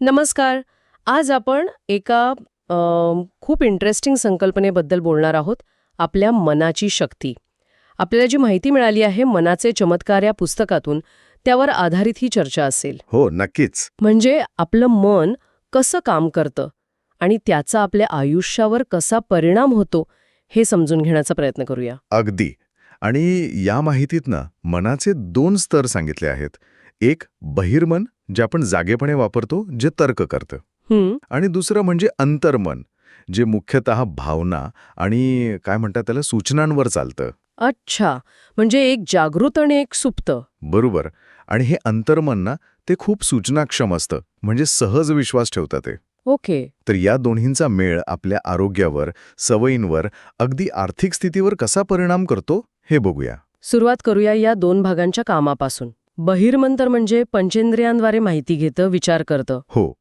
नमस्कार. आज आपण एका खूप इंटरेस्टिंग संकल्पनेबद्दल बोलणार आहोत. आपल्या मनाची शक्ती. आपल्याला जी माहिती मिळाली आहे मनाचे चमत्कार या पुस्तकातून त्यावर आधारित ही चर्चा असेल. हो नक्कीच. म्हणजे आपलं मन कसं काम करतं आणि त्याचा आपल्या आयुष्यावर कसा परिणाम होतो हे समजून घेण्याचा प्रयत्न करूया. अगदी. आणि या माहितीतनं मनाचे दोन स्तर सांगितले आहेत. एक बहिर्मन जे आपण जागेपणे वापरतो जे तर्क करतं. आणि दुसरं म्हणजे अंतर्मन जे मुख्यतः भावना आणि काय म्हणतात त्याला सूचनांवर चालतं. अच्छा. म्हणजे एक जागृत आणि एक सुप्त. बरोबर. आणि हे अंतर्मन ना ते खूप सूचनाक्षम असतं. म्हणजे सहज विश्वास ठेवतं ते. ओके. तर या दोन्हींचा मेळ आपल्या आरोग्यावर सवयींवर अगदी आर्थिक स्थितीवर कसा परिणाम करतो हे बघूया. सुरुवात करूया या दोन भागांच्या कामापासून. बहिर्मंतर म्हणजे पंचेंद्रियांद्वारे माहिती घेतं विचार करतं. हो.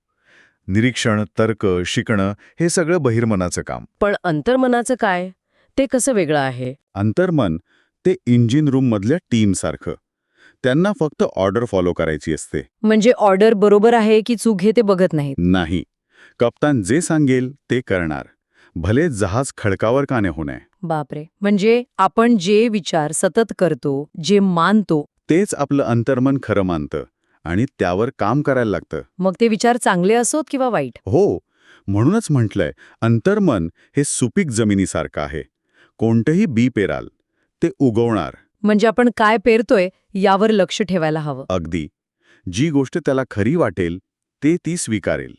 निरीक्षण तर्क शिकणं हे सगळं बहिर्मनाचं काम. पण अंतर्मनाचं काय? ते कसं वेगळं आहे? अंतर्मन ते इंजिन रूममधल्या टीमसारखं. त्यांना फक्त ऑर्डर फॉलो करायची असते. म्हणजे ऑर्डर बरोबर आहे की चूक हे ते बघत नाहीत? नाही. कप्तान जे सांगेल ते करणार. भले जहाज खडकावर का नाही होणे बापरे. म्हणजे आपण जे विचार सतत करतो जे मानतो तेच आपलं अंतर्मन खरं मानतं आणि त्यावर काम करायला लागतं. मग ते विचार चांगले असोत किंवा वाईट? हो म्हणूनच म्हटलंय अंतर्मन हे सुपीक जमिनीसारखं आहे. कोणतंही बी पेराल ते उगवणार. म्हणजे आपण काय पेरतोय यावर लक्ष ठेवायला हवं. अगदी. जी गोष्ट त्याला खरी वाटेल ते ती स्वीकारेल.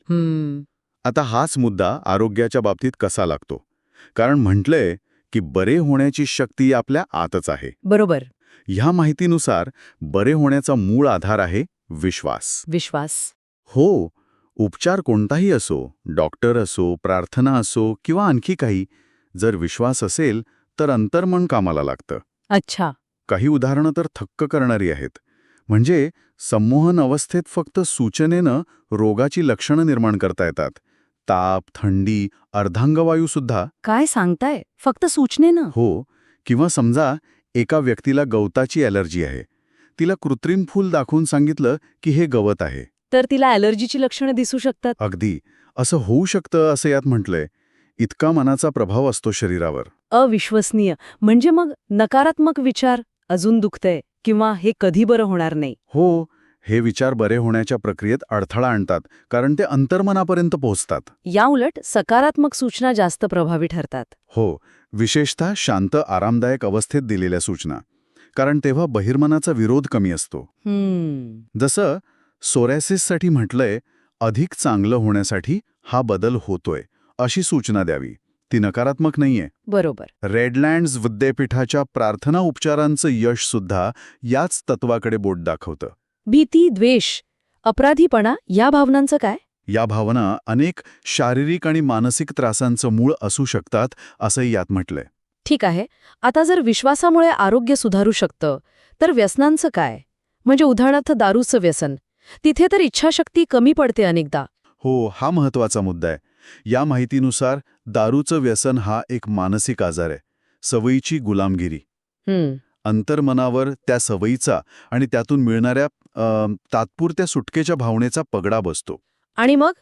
आता हाच मुद्दा आरोग्याच्या बाबतीत कसा लागतो? कारण म्हटलंय की बरे होण्याची शक्ती आपल्या आतच आहे. बरोबर. ह्या माहितीनुसार बरे होण्याचा मूळ आधार आहे विश्वास. विश्वास. हो उपचार कोणताही असो डॉक्टर असो प्रार्थना असो किंवा आणखी काही जर विश्वास असेल तर अंतर्मन कामाला लागतं. अच्छा. काही उदाहरणं तर थक्क करणारी आहेत. म्हणजे संमोहन अवस्थेत फक्त सूचनेनं रोगाची लक्षणं निर्माण करता येतात. ताप थंडी अर्धांगवायूसुद्धा. काय सांगताय? फक्त सूचनेनं? हो किंवा समजा एका व्यक्तीला गवताची ॲलर्जी आहे. तिला कृत्रिम फूल दाखवून सांगितलं की हे गवत आहे. तर तिला ॲलर्जीची लक्षणं दिसू शकतात? अगदी. असं होऊ शकतं असं यात म्हटलंय. इतका मनाचा प्रभाव असतो शरीरावर. अविश्वसनीय. म्हणजे मग नकारात्मक विचार अजून दुखतंय किंवा हे कधी बरं होणार नाही? हो हे विचार बरे होण्याच्या प्रक्रियेत अडथळा आणतात कारण ते अंतर्मनापर्यंत पोहोचतात. याउलट सकारात्मक सूचना जास्त प्रभावी ठरतात. हो विशेषतः शांत आरामदायक अवस्थेत दिलेल्या सूचना. कारण तेव्हा बहिर्मनाचा विरोध कमी असतो. जसं सोरॅसिससाठी म्हटलंय अधिक चांगलं होण्यासाठी हा बदल होतोय अशी सूचना द्यावी. ती नकारात्मक नाहीये. बरोबर. रेडलँड्स विद्यापीठाच्या प्रार्थना उपचारांचं यश सुद्धा याच तत्वाकडे बोट दाखवतं. भीती द्वेष अपराधीपणा या भावनांचं काय? या भावना अनेक शारीरिक आणि मानसिक त्रासांचं मूळ असू शकतात असंही यात म्हटलंय. ठीक आहे. आता जर विश्वासामुळे आरोग्य सुधारू शकतं तर व्यसनांचं काय? म्हणजे उदाहरणार्थ दारूचं व्यसन. तिथे तर इच्छाशक्ती कमी पडते अनेकदा. हो हा महत्त्वाचा मुद्दा आहे. या माहितीनुसार दारूचं व्यसन हा एक मानसिक आजार आहे. सवयीची गुलामगिरी. अंतर्मनावर त्या सवयीचा आणि त्यातून मिळणाऱ्या तात्पुरत्या सुटकेच्या भावनेचा पगडा बसतो. आणि मग?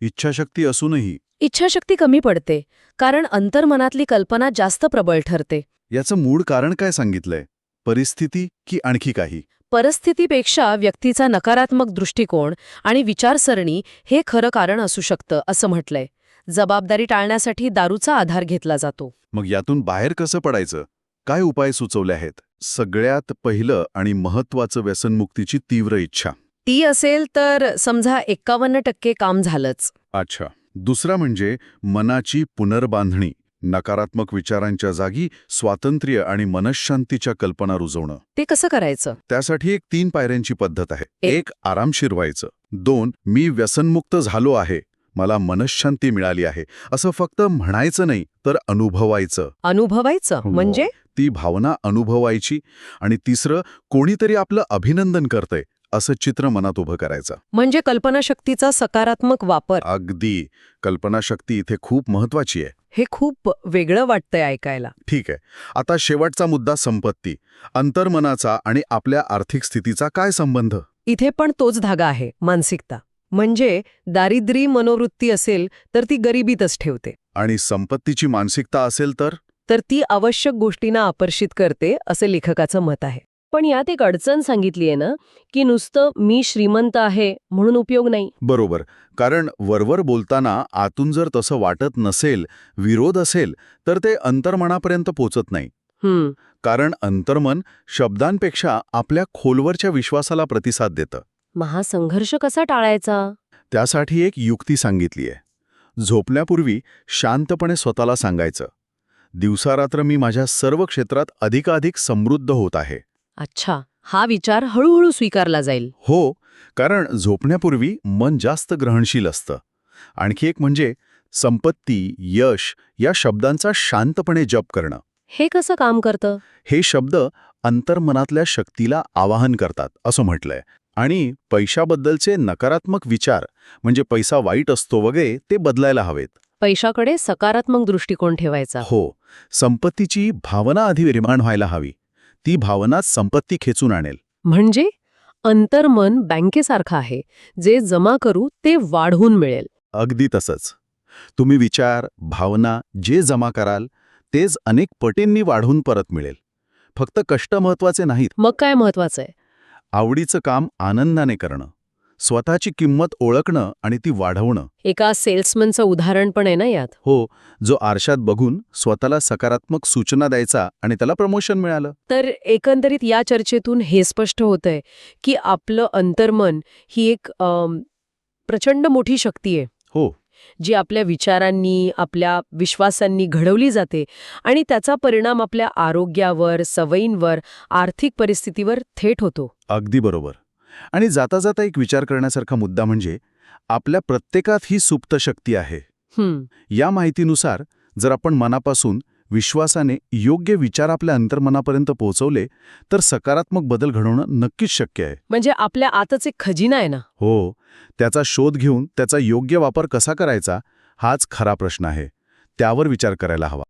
इच्छाशक्ती असूनही. इच्छाशक्ती कमी पडते कारण अंतर्मनातली कल्पना जास्त प्रबळ ठरते. याचं मूळ कारण काय सांगितलंय? परिस्थिती की आणखी काही? परिस्थितीपेक्षा व्यक्तीचा नकारात्मक दृष्टिकोन आणि विचारसरणी हे खरं कारण असू शकतं असं म्हटलंय. जबाबदारी टाळण्यासाठी दारूचा आधार घेतला जातो. मग यातून बाहेर कसं पडायचं? काय उपाय सुचवले आहेत? सगळ्यात पहिलं आणि महत्वाचं व्यसनमुक्तीची तीव्र इच्छा. ती असेल तर समजा एक्कावन्न टक्के काम झालंच. अच्छा. दुसरा म्हणजे मनाची पुनर्बांधणी नकारात्मक विचारांच्या जागी स्वातंत्र्य आणि मनशांतीच्या कल्पना रुजवणं. ते कसं करायचं? त्यासाठी एक तीन पायऱ्यांची पद्धत आहे. एक- आरामशीर व्हायचं दोन मी व्यसनमुक्त झालो आहे. मला मनशांती मिळाली आहे. असं फक्त म्हणायचं नाही तर अनुभवायचं. अनुभवायचं? हो. म्हणजे? ती भावना अनुभवायची. आणि तिसरं कोणीतरी आपलं अभिनंदन करतंय. असं चित्र मनात उभं करायचं. म्हणजे कल्पनाशक्तीचा सकारात्मक वापर. अगदी. कल्पनाशक्ती इथे खूप महत्वाची आहे. हे खूप वेगळं वाटतंय ऐकायला. ठीक आहे. आता शेवटचा मुद्दा संपत्ती. अंतर्मनाचा आणि आपल्या आर्थिक स्थितीचा काय संबंध? इथे पण तोच धागा आहे मानसिकता. म्हणजे दारिद्री मनोवृत्ती असेल तर ती गरिबीतच ठेवते. आणि संपत्तीची मानसिकता असेल तर? तर ती आवश्यक गोष्टींना आकर्षित करते असं लेखकाचं मत आहे. पण यात एक अडचण सांगितली आहे ना की नुसतं मी श्रीमंत आहे म्हणून उपयोग नाही. बरोबर. कारण वरवर बोलताना आतून जर तसं वाटत नसेल विरोध असेल तर ते अंतर्मनापर्यंत पोचत नाही. हम्म. कारण अंतर्मन शब्दांपेक्षा आपल्या खोलवरच्या विश्वासाला प्रतिसाद देतं. महासंघर्ष कसा टाळायचा? त्यासाठी एक युक्ती सांगितली आहे झोपण्यापूर्वी शांतपणे स्वतःला सांगायचं. दिवसारात्र मी माझ्या सर्व क्षेत्रात अधिकाधिक समृद्ध होत आहे. अच्छा हा विचार हळूहळू स्वीकारला जाईल. हो कारण झोपण्यापूर्वी मन जास्त ग्रहणशील असतं. आणखी एक म्हणजे संपत्ती यश या शब्दांचा शांतपणे जप करणं. हे कसं काम करतं? हे शब्द अंतर्मनातल्या शक्तीला आवाहन करतात असं म्हटलंय. आणि पैशाबद्दलचे नकारात्मक विचार म्हणजे पैसा वाईट असतो वगैरे ते बदलायला हवेत. पैशाकडे सकारात्मक दृष्टिकोन ठेवायचा. हो संपत्तीची भावना आधी निर्माण व्हायला हवी. ती भावनाच संपत्ती खेचून आणेल. म्हणजे? अंतर्मन बँकेसारखं आहे. जे जमा करू ते वाढवून मिळेल. अगदी तसंच. तुम्ही विचार भावना जे जमा कराल तेच अनेक पटींनी वाढून परत मिळेल. फक्त कष्ट महत्त्वाचे नाहीत. मग काय महत्वाचं आहे? आवडीचं काम आनंदाने करणं. स्वतःची किंमत ओळखणं आणि ती वाढवणं. एका सेल्समनचं उदाहरण पण आहे ना यात? हो जो आरशात बघून स्वतःला सकारात्मक सूचना द्यायचा आणि त्याला प्रमोशन मिळालं. तर एकंदरीत या चर्चेतून हे स्पष्ट होतंय की आपलं अंतर्मन ही एक अम, प्रचंड मोठी शक्ती आहे. हो. जी आपल्या विचारांनी आपल्या विश्वासांनी घडवली जाते आणि त्याचा परिणाम आपल्या आरोग्यावर सवयींवर आर्थिक परिस्थितीवर थेट होतो. अगदी बरोबर. आणि जाता जाता एक विचार करण्यासारखा मुद्दा म्हणजे आपल्या प्रत्येकात ही सुप्त शक्ती आहे. हं, या माहितीनुसार जर आपण मनापासून विश्वासाने योग्य विचार आपल्या अंतर्मनापर्यंत पोहोचवले तर सकारात्मक बदल घडवणं नक्कीच शक्य आहे. म्हणजे आपल्या आतच एक खजिना आहे ना? हो. त्याचा शोध घेऊन त्याचा योग्य वापर कसा करायचा हाच खरा प्रश्न आहे. त्यावर विचार करायला हवा.